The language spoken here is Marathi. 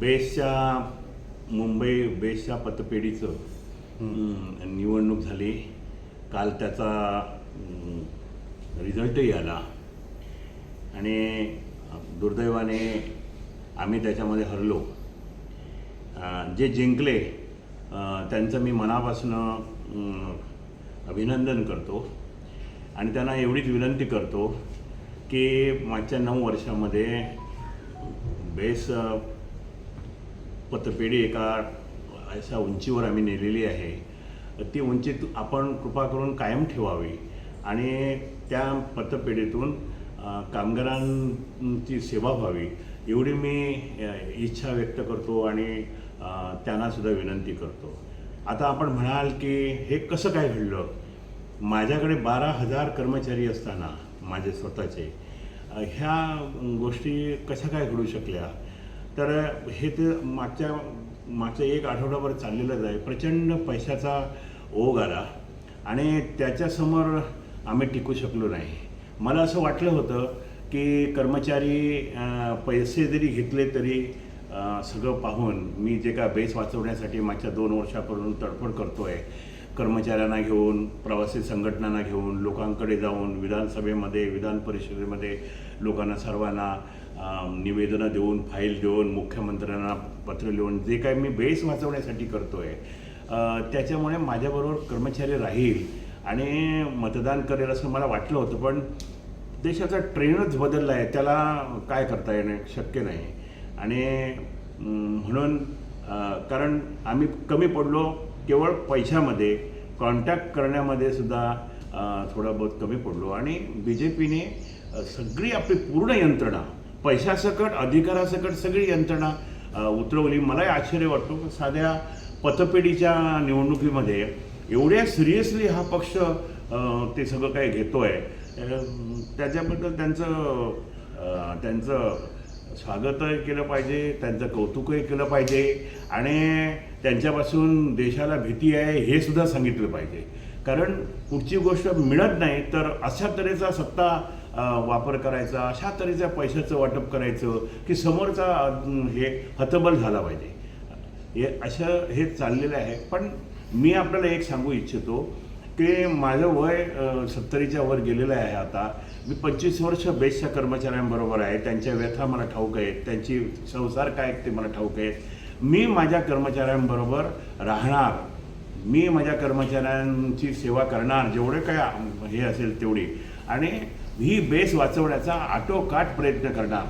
बेसच्या मुंबई बेसच्या पतपेढीचं निवडणूक झाली. काल त्याचा रिझल्टही आला. आणि दुर्दैवाने आम्ही त्याच्यामध्ये हरलो. जे जिंकले त्यांचं मी मनापासून अभिनंदन करतो. आणि त्यांना एवढीच विनंती करतो की मागच्या नऊ वर्षामध्ये बेस पतपेढी एका अशा उंचीवर आम्ही नेलेली आहे. ती उंची आपण कृपा करून कायम ठेवावी. आणि त्या पतपेढीतून कामगारांची सेवा व्हावी एवढी मी इच्छा व्यक्त करतो आणि त्यांनासुद्धा विनंती करतो. आता आपण म्हणाल की हे कसं काय घडलं? माझ्याकडे बारा हजार कर्मचारी असताना माझे स्वतःचे ह्या गोष्टी कशा काय घडू शकल्या? तर हे ते मागच्या मागच्या एक आठवडाभर चाललेलंच आहे. प्रचंड पैशाचा ओघ आला आणि त्याच्यासमोर आम्ही टिकू शकलो नाही. मला असं वाटलं होतं की कर्मचारी पैसे जरी घेतले तरी सगळं पाहून मी जे काय बेस वाचवण्यासाठी मागच्या दोन वर्षापासून तडफड करतो आहे कर्मचाऱ्यांना घेऊन प्रवासी संघटनांना घेऊन लोकांकडे जाऊन विधानसभेमध्ये विधान परिषदेमध्ये लोकांना सर्वांना निवेदनं देऊन फाईल देऊन मुख्यमंत्र्यांना पत्र लिहून जे काय मी बेस वाचवण्यासाठी करतो आहे त्याच्यामुळे माझ्याबरोबर कर्मचारी राहील आणि मतदान करेल असं मला वाटलं होतं पण देशाचा ट्रेनच बदलला आहे त्याला काय करता येणं शक्य नाही. आणि म्हणून कारण आम्ही कमी पडलो केवळ पैशामध्ये कॉन्टॅक्ट करण्यामध्ये सुद्धा थोडा बहुत कमी पडलो. आणि बी जे पीने सगळी आपली पूर्ण यंत्रणा पैशासकट अधिकारासकट सगळी यंत्रणा उतरवली. मलाही आश्चर्य वाटतो की साध्या पतपेढीच्या निवडणुकीमध्ये एवढ्या सिरियसली हा पक्ष ते सगळं काही घेतो आहे त्याच्याबद्दल त्यांचं त्यांचं स्वागतही केलं पाहिजे त्यांचं कौतुकही केलं पाहिजे आणि त्यांच्यापासून देशाला भीती आहे हे सुद्धा सांगितलं पाहिजे. कारण कुठची गोष्ट मिळत नाही तर अशा तऱ्हेचा सत्ता वापर करायचा अशा तऱ्हेच्या पैशाचं वाटप करायचं की समोरचा हे हतबल झाला पाहिजे. हे असं हे चाललेलं आहे. पण मी आपल्याला एक सांगू इच्छितो ते माझं वय सत्तरीच्या वर गेलेलं आहे आता. मी पंचवीस वर्ष बेस्टच्या कर्मचाऱ्यांबरोबर आहे. त्यांच्या व्यथा मला ठाऊक आहेत. त्यांची संसार काय आहेत ते मला ठाऊक आहेत. मी माझ्या कर्मचाऱ्यांबरोबर राहणार. मी माझ्या कर्मचाऱ्यांची सेवा करणार जेवढे काय हे असेल तेवढी. आणि ही बेस वाचवण्याचा आटोकाट प्रयत्न करणार.